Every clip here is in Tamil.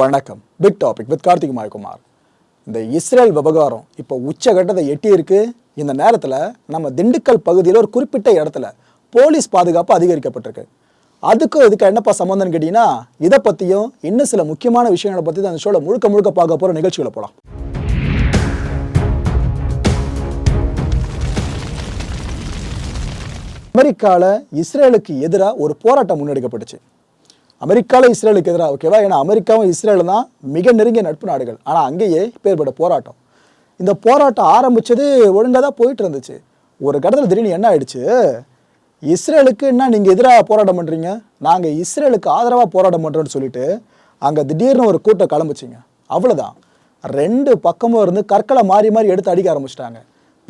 வணக்கம். Big topic with Karthik Mayakumar இந்த இஸ்ரேல் விவகாரம் இப்போ உச்சகட்டத்தை எட்டியிருக்கு. இந்த நேரத்தில் நம்ம திண்டுக்கல் பகுதியில் ஒரு குறிப்பிட்ட இடத்துல போலீஸ் பாதுகாப்பு அதிகரிக்கப்பட்டிருக்கு. அதுக்கும் இதுக்கு என்னப்பா சம்மந்தம்னு கேட்டிங்கன்னா இதை பற்றியும் இன்னும் சில முக்கியமான விஷயங்களை பற்றி தான் அந்த ஷோவில் முழுக்க முழுக்க பார்க்க போகிற நிகழ்ச்சிகளை போகலாம் அமெரிக்காவில் இஸ்ரேலுக்கு எதிராக ஒரு போராட்டம் முன்னெடுக்கப்பட்டுச்சு. அமெரிக்காவில் இஸ்ரேலுக்கு எதிராக ஓகேவா ஏன்னா அமெரிக்காவும் இஸ்ரேலும் தான் மிக நெருங்கிய நட்பு நாடுகள். ஆனால் அங்கேயே பேர்பட போராட்டம். இந்த போராட்டம் ஆரம்பித்தது ஒழுங்காக தான் போயிட்டு இருந்துச்சு. ஒரு கட்டத்தில் திடீர்னு என்ன ஆயிடுச்சு? இஸ்ரேலுக்கு என்ன நீங்கள் எதிராக போராட்டம் பண்ணுறீங்க நாங்கள் இஸ்ரேலுக்கு ஆதரவாக போராட்டம் பண்ணுறோன்னு சொல்லிட்டு அங்கே திடீர்னு ஒரு கூட்டம் கிளம்பிச்சிங்க. அவ்வளோதான் ரெண்டு பக்கமும் இருந்து கற்களை மாறி மாறி எடுத்து அடிக்க ஆரம்பிச்சிட்டாங்க.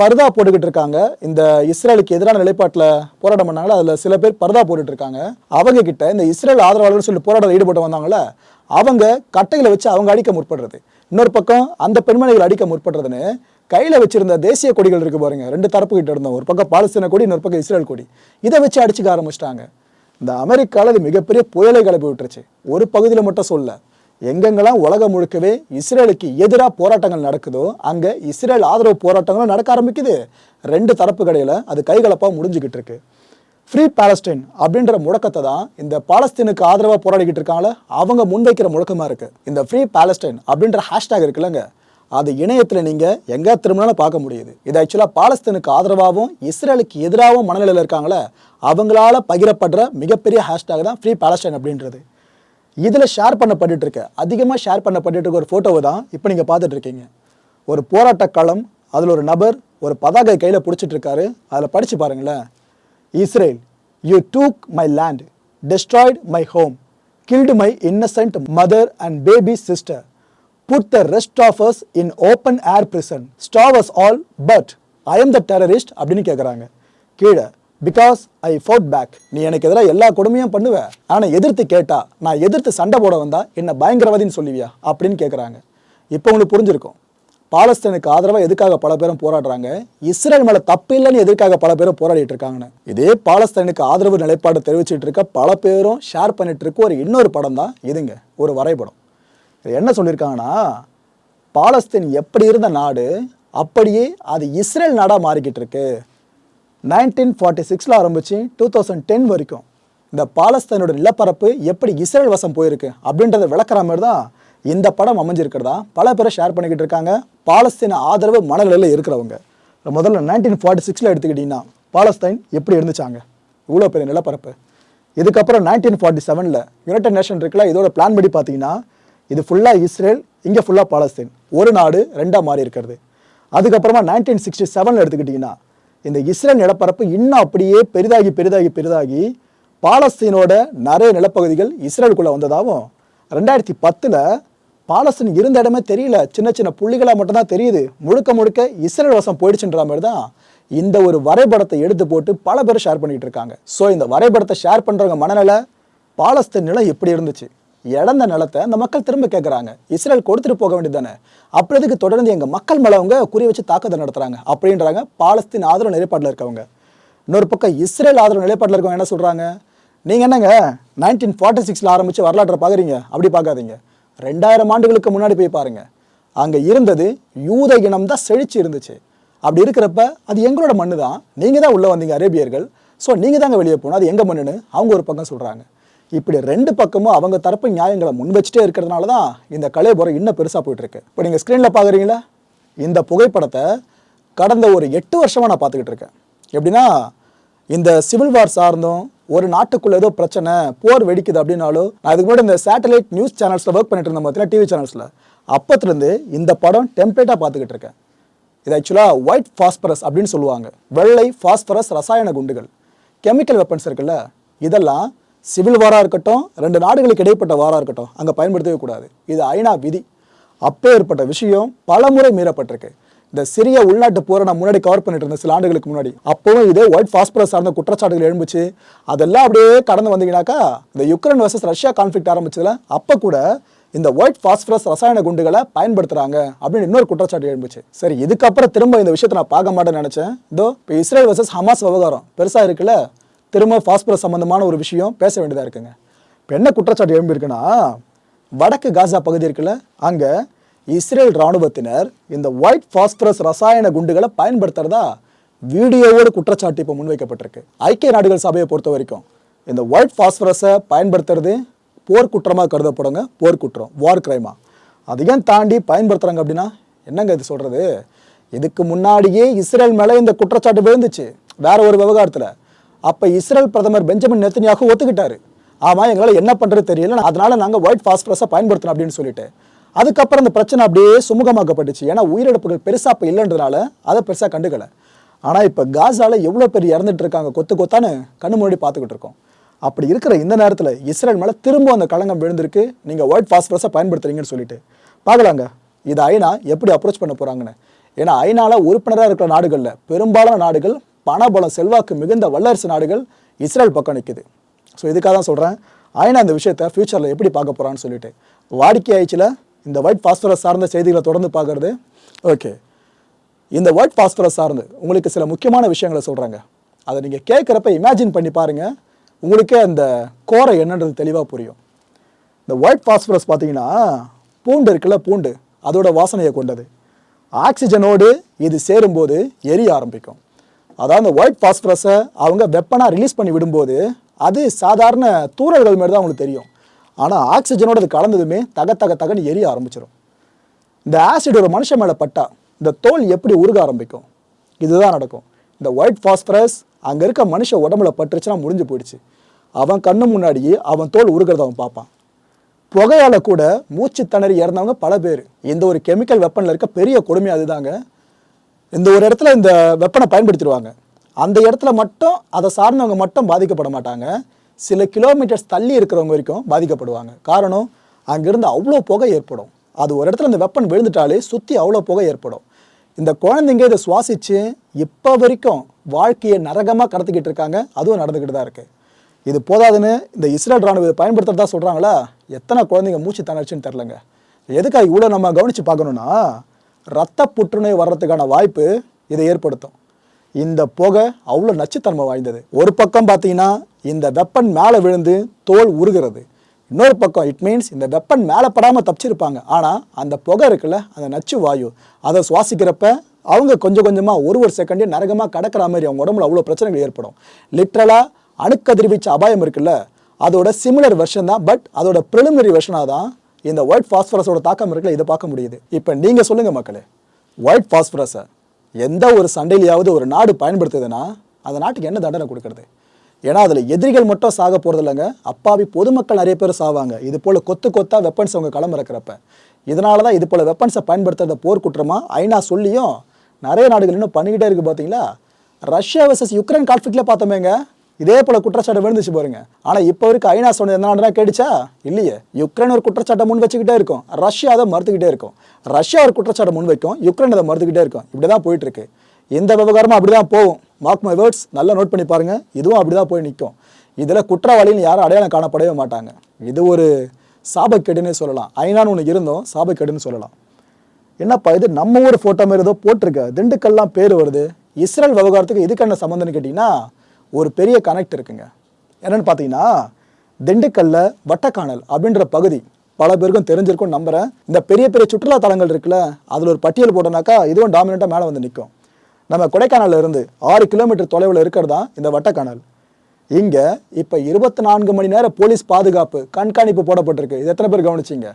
பர்தா போட்டுக்கிட்டு இருக்காங்க இந்த இஸ்ரேலுக்கு எதிரான நிலைப்பாட்டில் போராட்டம் பண்ணாங்களோ? அதில் சில பேர் பர்தா போட்டுட்டு இருக்காங்க அவங்க கிட்ட இந்த இஸ்ரேல் ஆதரவாளர்கள் சொல்லி போராட்டத்தில் ஈடுபட்டு வந்தாங்களே அவங்க கட்டையில் வச்சு அவங்க அடிக்க முற்படுறது. இன்னொரு பக்கம் அந்த பெண்மணிகள் அடிக்க முற்படுறதுன்னு கையில் வச்சிருந்த தேசிய கொடிகள் இருக்கு பாருங்க ரெண்டு தரப்பு கிட்ட இருந்தோம். ஒரு பக்கம் பாலஸ்தீன கொடி இன்னொரு பக்கம் இஸ்ரேல் கொடி. இதை வச்சு அடிச்சுக்க ஆரம்பிச்சிட்டாங்க. இந்த அமெரிக்காவில் இது மிகப்பெரிய புயலை கிளப்பி விட்டுருச்சு. ஒரு பகுதியில் மட்டும் சொல்ல எங்கெங்கெல்லாம் உலகம் முழுக்கவே இஸ்ரேலுக்கு எதிராக போராட்டங்கள் நடக்குதோ அங்கே இஸ்ரேல் ஆதரவு போராட்டங்களும் நடக்க ஆரம்பிக்குது. ரெண்டு தரப்பு கடையில் அது கைகலப்பாக முடிஞ்சுக்கிட்டு இருக்கு. ஃப்ரீ பாலஸ்டைன் அப்படின்ற முழக்கத்தை தான் இந்த பாலஸ்தீனுக்கு ஆதரவாக போராடிக்கிட்டு இருக்காங்களே அவங்க முன்வைக்கிற முழக்கமாக இருக்குது இந்த ஃப்ரீ பாலஸ்டைன் அப்படின்ற ஹேஷ்டேக் இருக்குல்லங்க அது இணையத்தில் நீங்கள் எங்கே திரும்பினாலும் பார்க்க முடியுது. இது ஆக்சுவலாக பாலஸ்தீனுக்கு ஆதரவாகவும் இஸ்ரேலுக்கு எதிராகவும் மனநிலையில் இருக்காங்களே அவங்களால பகிரப்படுற மிகப்பெரிய ஹேஷ்டேக் தான் ஃப்ரீ பாலஸ்டைன் அப்படின்றது. இதில் ஷேர் பண்ணப்பட்டு இருக்க. அதிகமாக ஷேர் பண்ணப்பட்டு இருக்க ஒரு ஃபோட்டோவை தான் இப்போ நீங்கள் பார்த்துட்டு இருக்கீங்க. ஒரு போராட்ட களம் அதில் ஒரு நபர் ஒரு பதாகை கையில் பிடிச்சிட்டு இருக்காரு. அதில் படித்து பாருங்களேன். Israel you took my land destroyed my home killed my innocent mother and baby sister put the rest of us in open air prison starve us all but i am the அப்படின்னு கேட்குறாங்க கீழே பிகாஸ் ஐ ஃபோட் பேக் நீ எனக்கு எதிராக எல்லா கொடுமையும் பண்ணுவ. ஆனால் எதிர்த்து கேட்டா நான் எதிர்த்து சண்டை போட வந்தா என்ன பயங்கரவாதின்னு சொல்லுவியா? அப்படின்னு கேட்குறாங்க இப்போ உங்களுக்கு புரிஞ்சிருக்கும். பாலஸ்தீனுக்கு ஆதரவாக எதுக்காக பல பேரும் போராடுறாங்க? இஸ்ரேல் மேலே தப்பு இல்லைன்னு எதுக்காக பல பேரும் போராடிட்டு இருக்காங்கன்னு. இதே பாலஸ்தீனுக்கு ஆதரவு நிலைப்பாடு தெரிவிச்சிட்டு இருக்க பல பேரும் ஷேர் பண்ணிட்டு இருக்க ஒரு இன்னொரு படம் தான் இதுங்க. ஒரு வரைபடம். இது என்ன சொல்லியிருக்காங்கன்னா பாலஸ்தீன் எப்படி இருந்த நாடு அப்படியே அது இஸ்ரேல் நாடாக மாறிக்கிட்டு இருக்கு. நைன்டீன் ஃபார்ட்டி சிக்ஸில் ஆரம்பித்து டூ தௌசண்ட் டென் வரைக்கும் இந்த பாலஸ்தீனோட நிலப்பரப்பு எப்படி இஸ்ரேல் வசம் போயிருக்கு அப்படின்றத விளக்குற மாதிரி தான் இந்த படம் அமைஞ்சிருக்கிறதா பல பேரை ஷேர் பண்ணிக்கிட்டு இருக்காங்க. பாலஸ்தீன ஆதரவு மனநிலையில் இருக்கிறவங்க. முதல்ல நைன்டீன் ஃபார்ட்டி சிக்ஸில் எடுத்துக்கிட்டிங்கன்னா பாலஸ்தீன் எப்படி இருந்துச்சாங்க? இவ்வளோ பெரிய நிலப்பரப்பு. இதுக்கப்புறம் நைன்டீன் ஃபார்ட்டி செவனில் யுனைடெட் நேஷன் இருக்குல்ல இதோட பிளான் படி பார்த்தீங்கன்னா இது ஃபுல்லாக இஸ்ரேல் இங்கே ஃபுல்லாக பாலஸ்தீன். ஒரு நாடு ரெண்டாக மாறி இருக்கிறது. அதுக்கப்புறமா நைன்டீன் சிக்ஸ்டி செவனில் எடுத்துக்கிட்டிங்கன்னா இந்த இஸ்ரேல் நிலப்பரப்பு இன்னும் அப்படியே பெரிதாகி பெரிதாகி பெரிதாகி பாலஸ்தீனோட நிறைய நிலப்பகுதிகள் இஸ்ரேலுக்குள்ளே வந்ததாகவும் ரெண்டாயிரத்தி பத்தில் பாலஸ்தீன் இருந்த இடமே தெரியல. சின்ன சின்ன புள்ளிகளாக மட்டும்தான் தெரியுது. முழுக்க முழுக்க இஸ்ரேல் வசம் போயிடுச்சுன்ற மாதிரி தான் இந்த ஒரு வரைபடத்தை எடுத்து போட்டு பல பேர் ஷேர் பண்ணிகிட்டு இருக்காங்க. ஸோ இந்த வரைபடத்தை ஷேர் பண்ணுறவங்க மனநிலை பாலஸ்தீன் நிலம் எப்படி இருந்துச்சு? இழந்த நிலத்தை அந்த மக்கள் திரும்ப கேட்குறாங்க இஸ்ரேல் கொடுத்துட்டு போக வேண்டியது தானே அப்புறம் இதுக்கு தொடர்ந்து எங்கள் மக்கள் மேலே அவங்க குறி வச்சு தாக்குதல் நடத்துகிறாங்க அப்படின்றாங்க பாலஸ்தீன் ஆதரவு நிலைப்பாட்டில் இருக்கவங்க. இன்னொரு பக்கம் இஸ்ரேல் ஆதரவு நிலைப்பாட்டில் இருக்கவங்க என்ன சொல்கிறாங்க நீங்கள் என்னங்க நைன்டீன் ஃபார்ட்டி சிக்ஸில் ஆரம்பித்து வரலாற்றை பார்க்குறீங்க அப்படி பார்க்காதீங்க ரெண்டாயிரம் ஆண்டுகளுக்கு முன்னாடி போய் பாருங்கள் அங்கே இருந்தது யூத இனம் தான் செழிச்சு இருந்துச்சு. அப்படி இருக்கிறப்ப அது எங்களோட மண்ணு தான் நீங்கள் தான் உள்ளே வந்தீங்க அரேபியர்கள். ஸோ நீங்கள் தாங்க வெளியே போகணும். அது எங்கள் மண்ணுன்னு அவங்க ஒரு பக்கம் சொல்கிறாங்க இப்படி ரெண்டு பக்கமும் அவங்க தரப்பு நியாயங்களை முன் வச்சுட்டே இருக்கிறதுனால தான் இந்த கலைபுரம் இன்னும் பெருசாக போயிட்டு இருக்கு இப்போ நீங்கள் ஸ்க்ரீனில் பார்க்குறீங்களா இந்த புகைப்படத்தை கடந்த ஒரு எட்டு வருஷமாக நான் பார்த்துக்கிட்டு இருக்கேன். எப்படின்னா இந்த சிவில் வார் சார்ந்தும் ஒரு நாட்டுக்குள்ள ஏதோ பிரச்சனை போர் வெடிக்குது அப்படின்னாலும் நான் அதுக்கு முன்னாடி இந்த சேட்டலைட் நியூஸ் சேனல்ஸில் ஒர்க் பண்ணிட்டு இருந்தேன் பார்த்தீங்கன்னா டிவி சேனல்ஸில் அப்பத்துலேருந்து இந்த படம் டெம்ப்ளேட்டாக பார்த்துக்கிட்டு இருக்கேன். இது ஆக்சுவலாக ஒயிட் ஃபாஸ்பரஸ் அப்படின்னு சொல்லுவாங்க. வெள்ளை ஃபாஸ்பரஸ் ரசாயன குண்டுகள். கெமிக்கல் வெப்பன்ஸ் இருக்குல்ல இதெல்லாம் சிவில் வாராக இருக்கட்டும் ரெண்டு நாடுகளுக்கு இடைப்பட்ட வாராக இருக்கட்டும் அங்கே பயன்படுத்தவே கூடாது. இது ஐநா விதி. அப்போ ஏற்பட்ட விஷயம் பலமுறை மீறப்பட்டிருக்கு. இந்த சிறிய உள்நாட்டு போரை நான் முன்னாடி கவர் பண்ணிட்டு இருந்தேன் சில ஆண்டுகளுக்கு முன்னாடி. அப்போவும் இதே ஒயிட் ஃபாஸ்பரஸ் சார்ந்த குற்றச்சாட்டுகள் எழும்புச்சு. அதெல்லாம் அப்படியே கடந்து வந்தீங்கன்னாக்கா இந்த யுக்ரைன் வர்சஸ் ரஷ்யா கான்ஃப்ளிக்ட் ஆரம்பிச்சதுல அப்போ கூட இந்த ஒயிட் ஃபாஸ்பரஸ் ரசாயன குண்டுகளை பயன்படுத்துறாங்க அப்படின்னு இன்னொரு குற்றச்சாட்டு எழும்புச்சு. சரி இதுக்கப்புறம் திரும்ப இந்த விஷயத்தை நான் பார்க்க மாட்டேன்னு நினைச்சேன். இதோ இப்போ இஸ்ரேல் வர்சஸ் ஹமாஸ் விவகாரம். பெருசாக இருக்குல்ல? திரும்ப ஃபாஸ்பரஸ் சம்பந்தமான ஒரு விஷயம் பேச வேண்டியதாக இருக்குங்க. இப்போ என்ன குற்றச்சாட்டு எழும்பியிருக்குன்னா வடக்கு காசா பகுதி இருக்குல்ல அங்கே இஸ்ரேல் இராணுவத்தினர் இந்த ஒயிட் பாஸ்பரஸ் ரசாயன குண்டுகளை பயன்படுத்துறதா வீடியோவோடு குற்றச்சாட்டு இப்போ முன்வைக்கப்பட்டிருக்கு. ஐக்கிய நாடுகள் சபையை பொறுத்த வரைக்கும் இந்த ஒயிட் பாஸ்பரஸை பயன்படுத்துறது போர்க்குற்றமாக கருதப்படுங்க. போர்க்குற்றம் வார் கிரைமா அதையும் தாண்டி பயன்படுத்துகிறாங்க அப்படின்னா என்னங்க இது சொல்கிறது இதுக்கு முன்னாடியே இஸ்ரேல் மேலே இந்த குற்றச்சாட்டு விழுந்துச்சு. வேற ஒரு விவகாரத்தில். அப்போ இஸ்ரேல் பிரதமர் பெஞ்சமின் நெத்தனியாக ஒத்துக்கிட்டாரு. ஆமாம் எங்களால் என்ன பண்ணுறது தெரியல. அதனால் நாங்கள் ஒயிட் பாஸ்பரஸை பயன்படுத்தணும் அப்படின்னு சொல்லிட்டு. அதுக்கப்புறம் இந்த பிரச்சனை அப்படியே சுமூகமாக்கப்பட்டுச்சு. ஏன்னா உயிரிழப்புகள் பெருசாக இப்போ இல்லைன்றதுனால அதை பெருசாக கண்டுக்கல. ஆனால் இப்போ காசால எவ்வளோ பேர் இறந்துட்டு இருக்காங்க? கொத்து கொத்தான்னு கண்ணு முன்னாடி பார்த்துக்கிட்டு இருக்கோம். அப்படி இருக்கிற இந்த நேரத்தில் இஸ்ரேல் மேலே திரும்ப அந்த களங்கம் விழுந்திருக்கு. நீங்கள் ஒயிட் பாஸ்பரஸை பயன்படுத்துறீங்கன்னு சொல்லிட்டு. பார்க்கலாங்க. இது ஐநா எப்படி அப்ரோச் பண்ண போகிறாங்கன்னு ஏன்னா ஐநாவில் உறுப்பினராக இருக்கிற நாடுகளில் பெரும்பாலான நாடுகள் பணபலம் செல்வாக்கு மிகுந்த வல்லரசு நாடுகள் இஸ்ரேல் பக்கம் நிற்குது ஸோ இதுக்காக தான் சொல்கிறேன் ஆயினா இந்த விஷயத்தை ஃப்யூச்சரில் எப்படி பார்க்க போகிறான்னு சொல்லிட்டு. வாடிக்கை ஆயிடுச்சில் இந்த ஒயிட் பாஸ்பரஸ் சார்ந்த செய்திகளை தொடர்ந்து பார்க்கறது. ஓகே இந்த ஒயிட் பாஸ்பரஸ் சார்ந்து உங்களுக்கு சில முக்கியமான விஷயங்களை சொல்கிறாங்க அதை நீங்கள் கேட்குறப்ப இமேஜின் பண்ணி பாருங்கள் உங்களுக்கே அந்த கோரை என்னன்றது தெளிவாக புரியும். இந்த ஒயிட் பாஸ்பரஸ் பார்த்தீங்கன்னா பூண்டு இருக்குல்ல பூண்டு. அதோட வாசனையை கொண்டது. ஆக்சிஜனோடு இது சேரும்போது எரிய ஆரம்பிக்கும். அதாவது அந்த ஒயிட் பாஸ்பரஸை அவங்க வெப்பனாக ரிலீஸ் பண்ணி விடும்போது அது சாதாரண தூறல்கள் மாதிரி தான் அவங்களுக்கு தெரியும். ஆனால் ஆக்சிஜனோட அது கலந்ததுமே தக தக தகன்னு எரிய ஆரம்பிச்சிடும் இந்த ஆசிட் ஒரு மனுஷன் மேலே பட்டா இந்த தோல் எப்படி உருக ஆரம்பிக்கும்? இதுதான் நடக்கும். இந்த ஒயிட் பாஸ்பரஸ் அங்கே இருக்க மனுஷ உடம்புல பட்டுருச்சுன்னா முடிஞ்சு போயிடுச்சு. அவன் கண்ணு முன்னாடியே அவன் தோல் உருகிறத அவன் பார்ப்பான். புகையால் கூட மூச்சு திணறி இறந்தவங்க பல பேர். இந்த ஒரு கெமிக்கல் வெப்பனில் இருக்க பெரிய கொடுமை அதுதாங்க. இந்த ஒரு இடத்துல இந்த வெப்பனை பயன்படுத்திடுவாங்க. அந்த இடத்துல மட்டும் அதை சார்ந்தவங்க மட்டும் பாதிக்கப்பட மாட்டாங்க. சில கிலோமீட்டர்ஸ் தள்ளி இருக்கிறவங்க வரைக்கும் பாதிக்கப்படுவாங்க. காரணம் அங்கிருந்து அவ்வளோ புகை ஏற்படும். அது ஒரு இடத்துல இந்த வெப்பன் விழுந்துட்டாலே சுற்றி அவ்வளோ புகை ஏற்படும். இந்த குழந்தைங்க இதை சுவாசித்து இப்போ வரைக்கும் வாழ்க்கையை நரகமாக கடத்திக்கிட்டு இருக்காங்க. அதுவும் நடந்துக்கிட்டு தான் இருக்குது இது போதாதுன்னு இந்த இஸ்ரேல் ராணுவ இதை பயன்படுத்துறதா சொல்கிறாங்களா எத்தனை குழந்தைங்க மூச்சு தணர்ச்சின்னு தெரிலங்க. எதுக்காக இவ்வளோ நம்ம கவனித்து பார்க்கணுன்னா ரத்த புற்றுநோய் வர்றதுக்கான வாய்ப்பு இதை ஏற்படுத்தும். இந்த புகை அவ்வளோ நச்சுத்தன்மை வாய்ந்தது. ஒரு பக்கம் பார்த்தீங்கன்னா இந்த வெப்பன் மேலே விழுந்து தோல் உருகிறது. இன்னொரு பக்கம் இட் மீன்ஸ் இந்த வெப்பன் மேலே படாமல் தப்பிச்சிருப்பாங்க. ஆனால் அந்த புகை இருக்குல்ல அந்த நச்சு வாயு அதை சுவாசிக்கிறப்ப அவங்க கொஞ்சம் கொஞ்சமாக ஒரு ஒரு செகண்டே நரகமாக கடக்கிற மாதிரி அவங்க உடம்புல அவ்வளோ பிரச்சனைகள் ஏற்படும். லிட்ரலாக அணுக்கதிர்வீச்சு அபாயம் இருக்குல்ல அதோட சிமிலர் வெர்ஷன் தான் பட் அதோட ப்ரிலிமினரி வெர்ஷனாக தான் இந்த ஒயிட் ஃபாஸ்பரஸோட தாக்கம் இருக்குல்ல இதை பார்க்க முடியுது. இப்போ நீங்கள் சொல்லுங்கள் மக்களே ஒயிட் ஃபாஸ்பரஸை எந்த ஒரு சண்டையிலையாவது ஒரு நாடு பயன்படுத்துதுன்னா அந்த நாட்டுக்கு என்ன தண்டனை கொடுக்குறது? ஏன்னா அதில் எதிரிகள் மட்டும் சாக போகிறது இல்லைங்க. அப்பாவி பொதுமக்கள் நிறைய பேர் சாவாங்க. இது போல் கொத்து கொத்தாக வெப்பன்ஸ் அவங்க களம் இதனால தான் இது போல் வெப்பன்ஸை பயன்படுத்துறத போர்க்குற்றமாக ஐநா சொல்லியும் நிறைய நாடுகள் இன்னும் பண்ணிக்கிட்டே இருக்குது பார்த்தீங்களா ரஷ்யா வர்சஸ் யுக்ரைன் கான்ஃப்ளிக்டில் பார்த்தோமேங்க. இதே போல குற்றச்சாட்டு விழுந்துச்சு பாருங்க. ஆனால் இப்போ வரைக்கும் ஐநா சொன்னது என்ன கேட்டுச்சா? இல்லையே. யுக்ரைன் ஒரு குற்றச்சாட்டை முன் வச்சுக்கிட்டே இருக்கும். ரஷ்யா அதை மறுத்துக்கிட்டே இருக்கும். ரஷ்யா ஒரு குற்றச்சாட்டை முன் வைக்கும். யுக்ரைன் அதை மறுத்துக்கிட்டே இருக்கும். இப்படி தான் போயிட்டு இருக்கு இந்த விவகாரமும் அப்படி தான் போகும். மார்க் மை வேர்ட்ஸ் நல்லா நோட் பண்ணி பாருங்க. இதுவும் அப்படி தான் போய் நிற்கும் இதில் குற்றவாளின்னு யாரும் அடையாளம் காணப்படவே மாட்டாங்க. இது ஒரு சாபக்கெடுன்னு சொல்லலாம். ஐநான்னு ஒன்று இருந்தோம். சாபக்கேடுன்னு சொல்லலாம். என்னப்பா இது? நம்ம ஊர் ஃபோட்டோ மாதிரி ஏதோ போட்டிருக்க. திண்டுக்கல்லாம் பேர் வருது. இஸ்ரேல் விவகாரத்துக்கு இதுக்கு என்ன சம்மந்தம்னு கேட்டிங்கன்னா ஒரு பெரிய கனெக்ட் இருக்குங்க. என்னென்னு பார்த்தீங்கன்னா திண்டுக்கல்ல வட்டக்கானல் அப்படின்ற பகுதி பல பேருக்கும் தெரிஞ்சிருக்கும் நம்புகிறேன் இந்த பெரிய பெரிய சுற்றுலா தலங்கள் இருக்குல்ல அதில் ஒரு பட்டியல் போட்டோம்னாக்கா இதுவும் டாமினண்ட்டாக மேலே வந்து நிற்கும் நம்ம கொடைக்கானல்ல இருந்து ஆறு கிலோமீட்டர் தொலைவில் இருக்கிறது தான் இந்த வட்டக்கானல். இங்கே இப்போ இருபத்தி நான்கு மணி நேரம் போலீஸ் பாதுகாப்பு கண்காணிப்பு போடப்பட்டிருக்கு. இது எத்தனை பேர் கவனிச்சிங்க?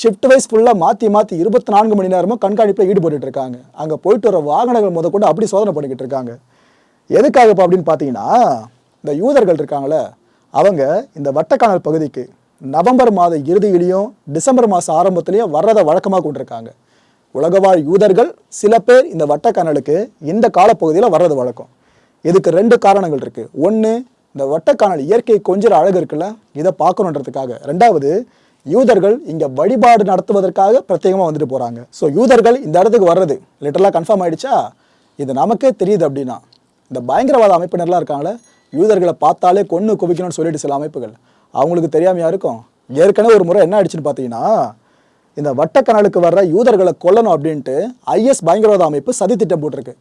ஷிஃப்ட் வைஸ் ஃபுல்லாக மாற்றி மாற்றி இருபத்தி நான்கு மணி நேரமும் கண்காணிப்பில் ஈடுபட்டுட்டு இருக்காங்க. அங்கே போயிட்டு வர வாகனங்கள் முதற்கொண்டு அப்படி சோதனை பண்ணிக்கிட்டு இருக்காங்க. எதுக்காக இப்போ அப்படின்னு பார்த்தீங்கன்னா இந்த யூதர்கள் இருக்காங்களே அவங்க இந்த வட்டக்கானல் பகுதிக்கு நவம்பர் மாத இறுதியிலையும் டிசம்பர் மாதம் ஆரம்பத்துலேயும் வர்றதை வழக்கமாக கொண்டிருக்காங்க. உலகவாழ் யூதர்கள் சில பேர் இந்த வட்டக்கானலுக்கு இந்த காலப்பகுதியில் வர்றது வழக்கம். இதுக்கு ரெண்டு காரணங்கள் இருக்குது ஒன்று இந்த வட்டக்கானல் இயற்கை கொஞ்சம் அழகு இருக்குல்ல இதை பார்க்கணுன்றதுக்காக. ரெண்டாவது யூதர்கள் இங்கே வழிபாடு நடத்துவதற்காக பிரத்யேகமாக வந்துட்டு போகிறாங்க ஸோ யூதர்கள் இந்த இடத்துக்கு வர்றது லிட்டரலாக கன்ஃபார்ம் ஆகிடுச்சா இது நமக்கே தெரியுது அப்படின்னா இந்த பயங்கரவாத அமைப்பினர்லாம் இருக்காங்களே யூதர்களை பார்த்தாலே கொன்று குவிக்கணும்னு சொல்லிட்டு சில அமைப்புகள். அவங்களுக்கு தெரியாமையாக இருக்கும்? ஏற்கனவே ஒரு முறை என்ன ஆயிடுச்சுன்னு பார்த்தீங்கன்னா இந்த வட்டக்கனலுக்கு வர்ற யூதர்களை கொல்லணும் அப்படின்ட்டு ஐஎஸ் பயங்கரவாத அமைப்பு சதி திட்டம் போட்டிருக்கு.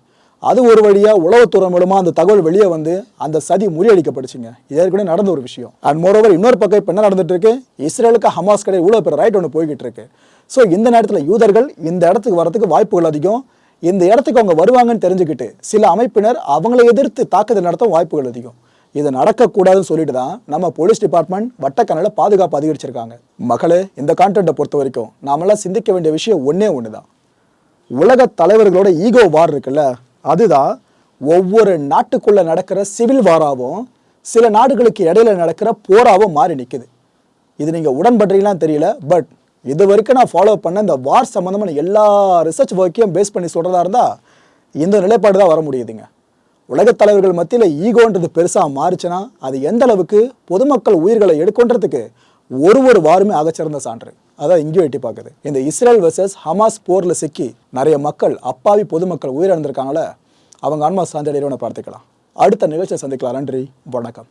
அது ஒரு வழியாக உளவுத்துறை மூலமாக அந்த தகவல் வெளியே வந்து அந்த சதி முறியடிக்கப்படுச்சுங்க ஏற்கனவே நடந்த ஒரு விஷயம். அண்ட் மோரோவர் இன்னொரு பக்கம் இப்போ என்ன நடந்துட்டு இருக்கு இஸ்ரேலுக்கு ஹமாஸ் கடை இவ்வளோ பெரிய ரைட் ஒன்று போய்கிட்டு இருக்கு. ஸோ இந்த நேரத்தில் யூதர்கள் இந்த இடத்துக்கு வரதுக்கு வாய்ப்புகள் அதிகம். இந்த இடத்துக்கு அவங்க வருவாங்கன்னு தெரிஞ்சுக்கிட்டு சில அமைப்பினர் அவங்களை எதிர்த்து தாக்குதல் நடத்த வாய்ப்புகள் அதிகம். இது நடக்கக்கூடாதுன்னு சொல்லிட்டு தான் நம்ம போலீஸ் டிபார்ட்மெண்ட் வட்டக்கணல பாதுகாப்பு அதிகரிச்சிருக்காங்க. மகளே இந்த கான்டென்ட்டை பொறுத்த வரைக்கும் நாமெல்லாம் சிந்திக்க வேண்டிய விஷயம் ஒன்றே ஒன்று தான் உலக தலைவர்களோட ஈகோ வார் இருக்குல்ல அதுதான் ஒவ்வொரு நாட்டுக்குள்ளே நடக்கிற சிவில் வாராவும் சில நாடுகளுக்கு இடையில நடக்கிற போராவும் மாறி நிற்குது இது நீங்கள் உடன்படுறீங்களான்னு தெரியல பட் இது வரைக்கும் நான் ஃபாலோ பண்ண இந்த வார் சம்மந்தமான எல்லா ரிசர்ச் ஒர்க்கையும் பேஸ் பண்ணி சொல்கிறதா இருந்தால் இந்த நிலைப்பாடு தான் வர முடியுதுங்க. உலகத் தலைவர்கள் மத்தியில் ஈகோன்றது பெருசாக மாறுச்சுன்னா அது எந்த அளவுக்கு பொதுமக்கள் உயிர்களை எடுக்கொன்றதுக்கு ஒரு ஒரு வாருமே அகச்சிறந்த சான்று. அதான் இங்கேயும் எட்டி பார்க்குது. இந்த இஸ்ரேல் வெர்சஸ் ஹமாஸ் போரில் சிக்கி நிறைய மக்கள் அப்பாவி பொதுமக்கள் உயிரிழந்திருக்காங்களே அவங்க ஆன்மா சாந்தடையிறவனை பார்த்துக்கலாம். அடுத்த நிகழ்ச்சியை சந்திக்கலாம். நன்றி. வணக்கம்.